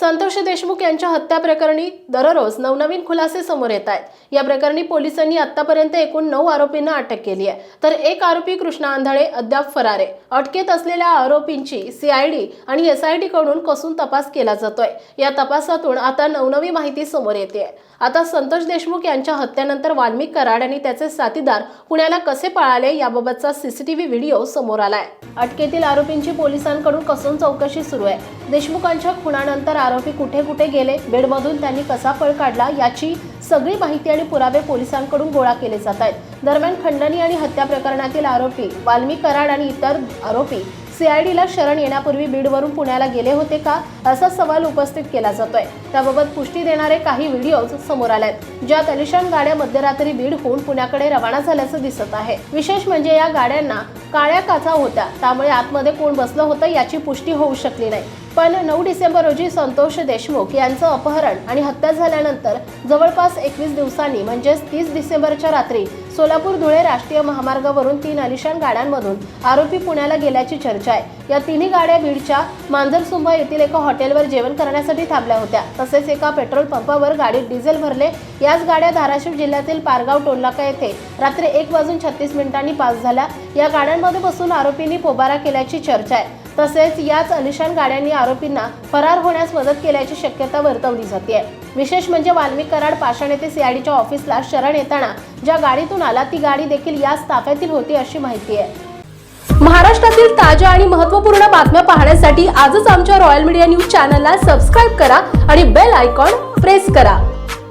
संतोष देशमुख यांच्या हत्या प्रकरणी दररोज नवनवीन खुलासे समोर येत आहेत. या प्रकरणी पोलिसांनी आतापर्यंत एकूण नऊ आरोपींना अटक केली आहे. तर एक आरोपी कृष्णा आंधळे अद्याप फरार आहे. अटकेत असलेल्या आरोपींची सीआयडी आणि एसआयडी कडून कसून तपास केला जातोय. या तपासातून आता नवनवी माहिती समोर येते. आता संतोष देशमुख यांच्या हत्येनंतर वाल्मिक कराड आणि त्याचे साथीदार पुण्याला कसे पळाले याबाबतचा सीसीटीव्ही व्हिडिओ समोर आलाय. अटकेतील आरोपींची पोलिसांकडून कसून चौकशी सुरू आहे. देशमुखांच्या खुनानंतर आरोपी कुठे कुठे गेले बेडमधून त्यांनी कसा पळ काढला याची सगळी माहिती आणि पुरावे पोलिसांकडून गोळा केले जात आहेत. दरम्यान खंडणी आणि हत्या प्रकरणातील आरोपी वाल्मी कराड आणि इतर आरोपी सीआयडीला शरण येण्यापूर्वी बीडवरून पुण्याला गेले होते का असा सवाल उपस्थित केला जातोय. त्याबाबत पुष्टी देणारे काही व्हिडिओज समोर आले आहेत ज्यात अलिशान गाड्या मध्यरात्री बीडहून पुण्याकडे रवाना झाल्याचं दिसत आहे. विशेष म्हणजे या गाड्यांना काळ्या काचा होत्या. त्यामुळे आतमध्ये कोण बसलं होतं याची पुष्टी होऊ शकली नाही. पण नऊ डिसेंबर रोजी संतोष देशमुख यांचं अपहरण आणि हत्या झाल्यानंतर जवळपास एकवीस दिवसांनी म्हणजेच तीस डिसेंबरच्या रात्री सोलापूर धुळे राष्ट्रीय महामार्गावरून तीन अलिशान गाड्यांमधून आरोपी पुण्याला गेल्याची चर्चा आहे. या तिन्ही गाड्या बीडच्या मांजरसुंभा येथील एका हॉटेलवर जेवण करण्यासाठी थांबल्या होत्या. तसेच एका पेट्रोल पंपावर गाडीत डिझेल भरले. याच गाड्या धाराशिव जिल्ह्यातील पारगाव टोलनाका येथे रात्री एक वाजून छत्तीस मिनिटांनी पास झाल्या. या गाड्यांमध्ये बसून आरोपींनी पोबारा केल्याची चर्चा आहे. तसेच याच अलिशान गाड्यांनी आरोपींना फरार होण्यास मदत केल्याची शक्यता वर्तवली जाते विशेष म्हणजे वाल्मिक कराड पाषाण येथे सीआयडीच्या ऑफिसला शरण येताना ज्या गाडीतून आला ती गाडी देखील याच ताफ्यातील होती अशी माहिती आहे. महाराष्ट्रातील ताज्या आणि महत्त्वपूर्ण बातम्या पाहण्यासाठी आजच आमच्या रॉयल मीडिया न्यूज चॅनलला सबस्क्राईब करा आणि बेल आयकॉन प्रेस करा.